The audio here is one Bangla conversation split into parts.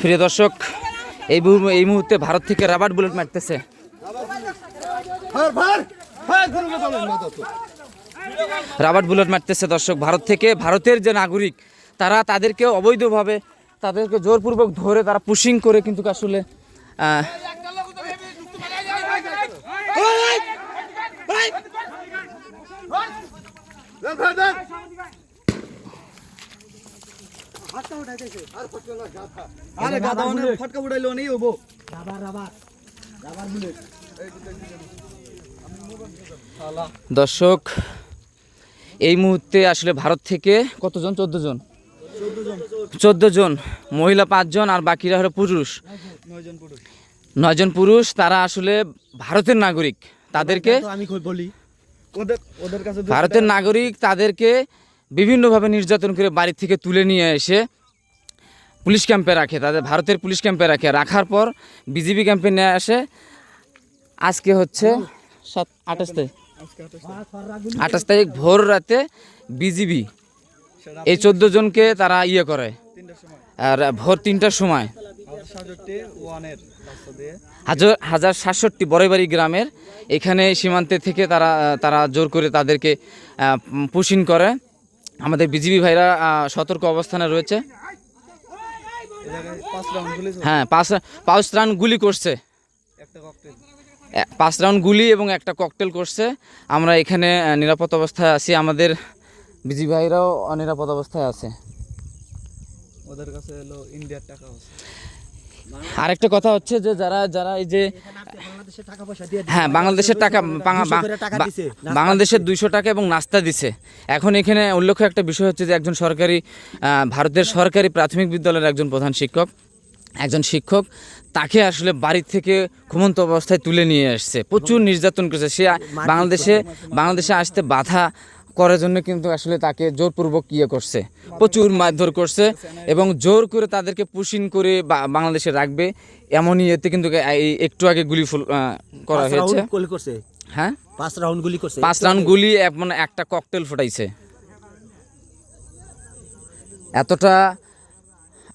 প্রিয় দর্শক এই এই মুহূর্তে ভারত থেকে রাবার বুলেট মারতেছে রাবার বুলেট মারতেছে দর্শক ভারত থেকে ভারতের যে নাগরিক তারা তাদেরকে অবৈধভাবে তাদেরকে জোরপূর্বক ধরে তারা পুশিং করে কিন্তু আসলে আরে গাদা অনেক ফটকা উড়াইলো নেই হব দর্শক এই মুহূর্তে আসলে ভারত থেকে কতজন? চোদ্দ জন। চোদ্দ জন। মহিলা পাঁচজন আর বাকিরা হলো পুরুষ। নয়জন পুরুষ পুরুষ। তারা আসলে ভারতের নাগরিক। তাদেরকে আমি বলি। ওদের ওদের কাছে ভারতের নাগরিক তাদেরকে বিভিন্নভাবে নির্যাতন করে বাড়ি থেকে তুলে নিয়ে এসে পুলিশ ক্যাম্পে রাখে, তাদের ভারতের পুলিশ ক্যাম্পে রাখে। রাখার পর বিজিবি ক্যাম্পে নিয়ে আসে। আজকে হচ্ছে সাত, আঠাশ তারিখ। আঠাশ তারিখ ভোর রাতে বিজিবি এই চোদ্দ জনকে তারা ইয়ে করে। আর ভোর তিনটার সময় হাজার হাজার সাতষট্টি বড়বাড়ি গ্রামের এখানে সীমান্তে থেকে তারা তারা জোর করে তাদেরকে পুশিন করে। আমাদের বিজিবি ভাইরা সতর্ক অবস্থানে রয়েছে। হ্যাঁ পাঁচ পাঁচ রাউন্ড গুলি করছে। পাঁচ রাউন্ড গুলি এবং একটা ককটেল করছে। আমরা এখানে নিরাপদ অবস্থায় আছি। আমাদের বিজিবি ভাইরাও নিরাপদ অবস্থায় আছে। ওদের কাছে হলো ইন্ডিয়ার টাকা আরেকটা কথা হচ্ছে যে যারা যারা এই যে হ্যাঁ বাংলাদেশের টাকা বাংলাদেশের দুইশো টাকা এবং নাস্তা দিছে। এখন এখানে উল্লেখ্য একটা বিষয় হচ্ছে যে একজন সরকারি ভারতের সরকারি প্রাথমিক বিদ্যালয়ের একজন প্রধান শিক্ষক একজন শিক্ষক তাকে আসলে বাড়ি থেকে ঘুমন্ত অবস্থায় তুলে নিয়ে আসছে। প্রচুর নির্যাতন করেছে। সে বাংলাদেশে বাংলাদেশে আসতে বাধা করার জন্য কিন্তু আসলে তাকে জোরপূর্বক ইয়ে করছে প্রচুর মারধর করছে এবং জোর করে তাদেরকে পুশিন করে বাংলাদেশে রাখবে এমন ইয়েতে কিন্তু একটু আগে গুলি ফুল করা হয়েছে। হ্যাঁ? পাঁচ রাউন্ড গুলি করছে? পাঁচ রাউন্ড গুলি মানে একটা ককটেল ফুটাইছে। এতটা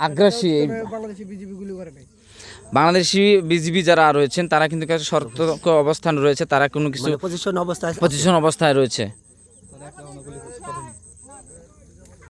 আগ্রাসী বাংলাদেশি বিজিবি যারা রয়েছেন তারা কিন্তু সতর্ক অবস্থান রয়েছে তারা কোনো কিছু পজিশন অবস্থায় আছে। পজিশন অবস্থায় রয়েছে। একটা রাউন্ড গুলি করছে কতজন